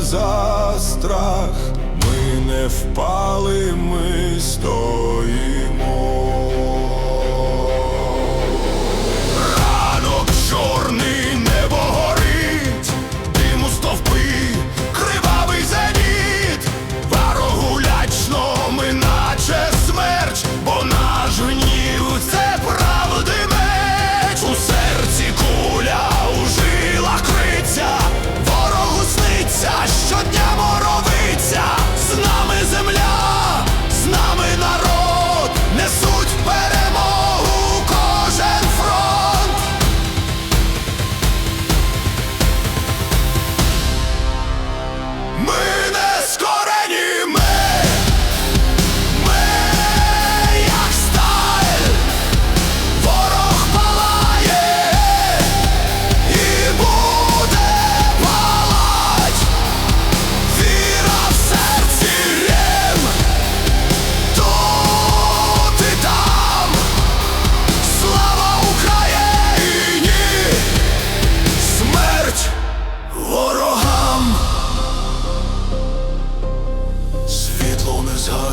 за страх, ми не впали, ми сто.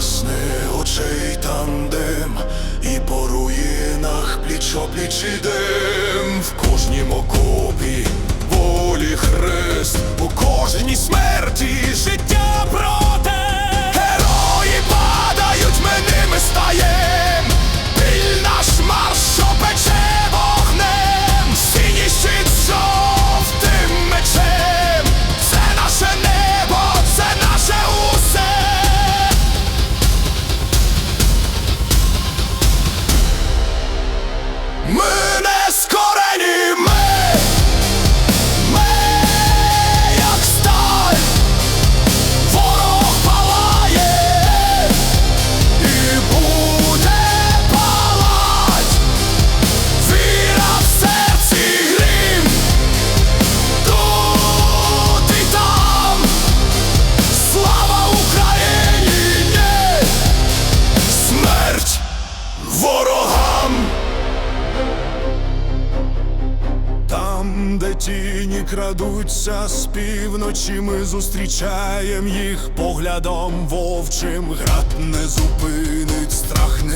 Гасне очей тандем і по руїнах плічо пліч ідем в кожнім окопі волі хрест, у кожній смерті життя брат. тіні крадуться з півночі. Ми зустрічаємо їх поглядом вовчим. Град не зупинить страх. не